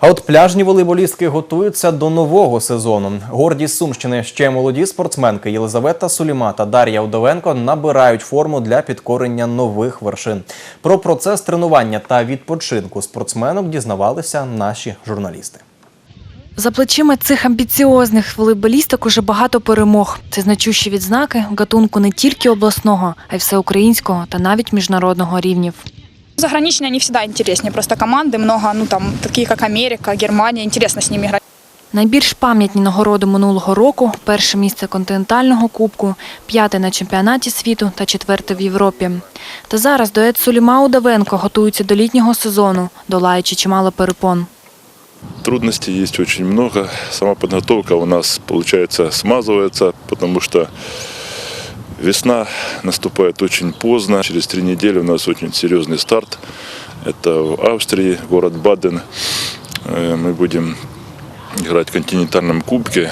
А от пляжні волейболістки готуються до нового сезону. Гордість Сумщини ще молоді спортсменки Єлизавета Суліма та Дар'я Удовенко набирають форму для підкорення нових вершин. Про процес тренування та відпочинку спортсменок дізнавалися наші журналісти. За плечима цих амбіціозних волейболісток уже багато перемог. Це значущі відзнаки гатунку не тільки обласного, а й всеукраїнського та навіть міжнародного рівнів. Заграничные они всегда интереснее, просто команды много, ну там, такие как Америка, Германия, интересно с ними играть. Найбільш пам'ятні нагороди минулого року перше місце континентального кубку, п'яте на чемпіонаті світу та четверте в Європі. Та зараз дует Суліма Удавенко готується до літнього сезону, долаючи чимало перепон. Трудностей есть очень много. Сама подготовка у нас, получается, смазывается, потому что весна наступает очень поздно. Через три недели у нас очень серьезный старт. Это в Австрии, город Баден. Э, Мы будем играть в континентальном кубке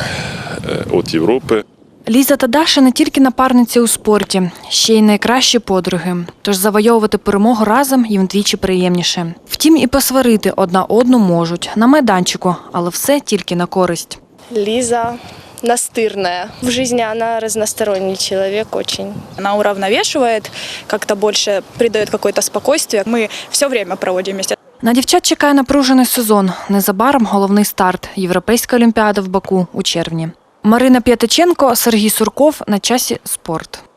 э, от Европы. Ліза та Даша не тільки напарниці у спорті, ще й найкращі подруги. Тож завойовувати перемогу разом їм вдвічі приємніше. Втім, і посварити одна одну можуть на майданчику, але все тільки на користь. Лиза настырная. В жизни она разносторонний человек очень. Она уравновешивает, как-то больше придает какое-то спокойствие. Мы все время проводим вместе. На дівчат чекає напружений сезон. Незабаром головний старт Європейська олімпіада в Баку у червні. Марина П'ятиченко, Сергій Сурков на часі спорт.